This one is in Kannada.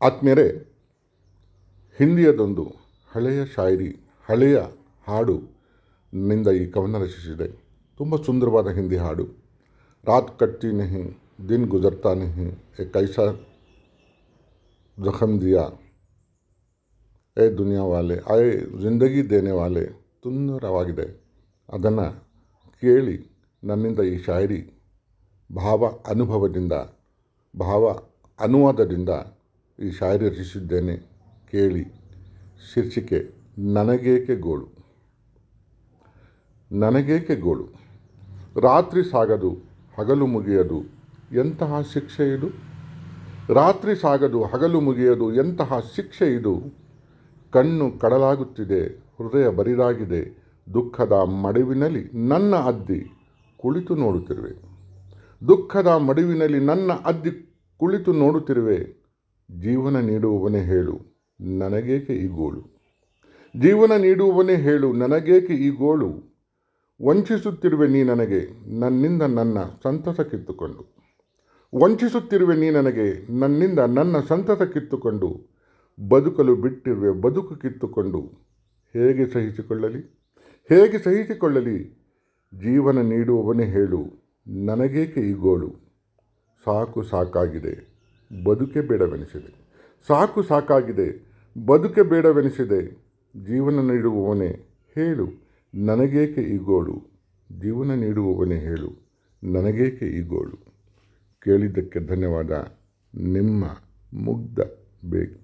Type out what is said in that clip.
ಆತ್ಮೀಯರೇ, ಹಿಂದಿಯದೊಂದು ಹಳೆಯ ಶಾಯರಿ, ಹಳೆಯ ಹಾಡು ನಿಂದ ಈ ಕವನ ರಚಿಸಿದೆ. ತುಂಬ ಸುಂದರವಾದ ಹಿಂದಿ ಹಾಡು. ರಾತ್ ಕಟ್ಟಿ ನೆಹಿ, ದಿನ್ ಗುಜರ್ತಾ ನೆಹಿ, ಏ ಕೈಸಾ ಜಖಮ್ ದಿಯಾ, ಏ ದುನಿಯಾ ವಾಲೆ, ಆಯ್ ಜಿಂದಗಿ ದೇನೆ ವಾಲೆ, ಸುಂದರವಾಗಿದೆ. ಅದನ್ನು ಕೇಳಿ ನನ್ನಿಂದ ಈ ಶಾಯರಿ ಭಾವ ಅನುಭವದಿಂದ, ಭಾವ ಅನುವಾದದಿಂದ ಈ ಶಾಯರಿ ರಚಿಸಿದ್ದೇನೆ ಕೇಳಿ. ಶೀರ್ಷಿಕೆ, ನನಗೇಕೆ ಗೋಳು? ನನಗೇಕೆ ಗೋಳು? ರಾತ್ರಿ ಸಾಗದು, ಹಗಲು ಮುಗಿಯದು, ಎಂತಹ ಶಿಕ್ಷೆ ಇದು? ರಾತ್ರಿ ಸಾಗದು, ಹಗಲು ಮುಗಿಯದು, ಎಂತಹ ಶಿಕ್ಷೆ ಇದು? ಕಣ್ಣು ಕಡಲಾಗುತ್ತಿದೆ, ಹೃದಯ ಬರಿದಾಗಿದೆ, ದುಃಖದ ಮಡುವಿನಲ್ಲಿ ನನ್ನ ಅದ್ದಿ ಕುಳಿತು ನೋಡುತ್ತಿರುವೆ. ದುಃಖದ ಮಡುವಿನಲ್ಲಿ ನನ್ನ ಅದ್ದಿ ಕುಳಿತು ನೋಡುತ್ತಿರುವೆ. ಜೀವನ ನೀಡುವವನೇ ಹೇಳು, ನನಗೇಕೆ ಈ ಗೋಳು? ಜೀವನ ನೀಡುವವನೇ ಹೇಳು, ನನಗೇಕೆ ಈ ಗೋಳು? ವಂಚಿಸುತ್ತಿರುವೆ ನೀ ನನಗೆ, ನನ್ನಿಂದ ನನ್ನ ಸಂತಸ ಕಿತ್ತುಕೊಂಡು. ವಂಚಿಸುತ್ತಿರುವೆ ನೀ ನನಗೆ, ನನ್ನಿಂದ ನನ್ನ ಸಂತಸ ಕಿತ್ತುಕೊಂಡು. ಬದುಕಲು ಬಿಟ್ಟಿರುವೆ, ಬದುಕು ಕಿತ್ತುಕೊಂಡು. ಹೇಗೆ ಸಹಿಸಿಕೊಳ್ಳಲಿ? ಹೇಗೆ ಸಹಿಸಿಕೊಳ್ಳಲಿ? ಜೀವನ ನೀಡುವವನೇ ಹೇಳು, ನನಗೇಕೆ ಈ ಗೋಳು? ಸಾಕು ಸಾಕಾಗಿದೆ. ಬದುಕೆ ಬೇಡವೆನಿಸಿದೆ. ಸಾಕು ಸಾಕಾಗಿದೆ. ಬದುಕೆ ಬೇಡವೆನಿಸಿದೆ. ಜೀವನ ನೀಡುವವನೇ ಹೇಳು. ನನಗೇಕೆ ಈ ಗೋಳು? ಜೀವನ ನೀಡುವವನೇ ಹೇಳು. ನನಗೇಕೆ ಈ ಗೋಳು? ಕೇಳಿದ್ದಕ್ಕೆ ಧನ್ಯವಾದ. ನಿಮ್ಮ ಮುಗ್ಧ ಬೇಗ್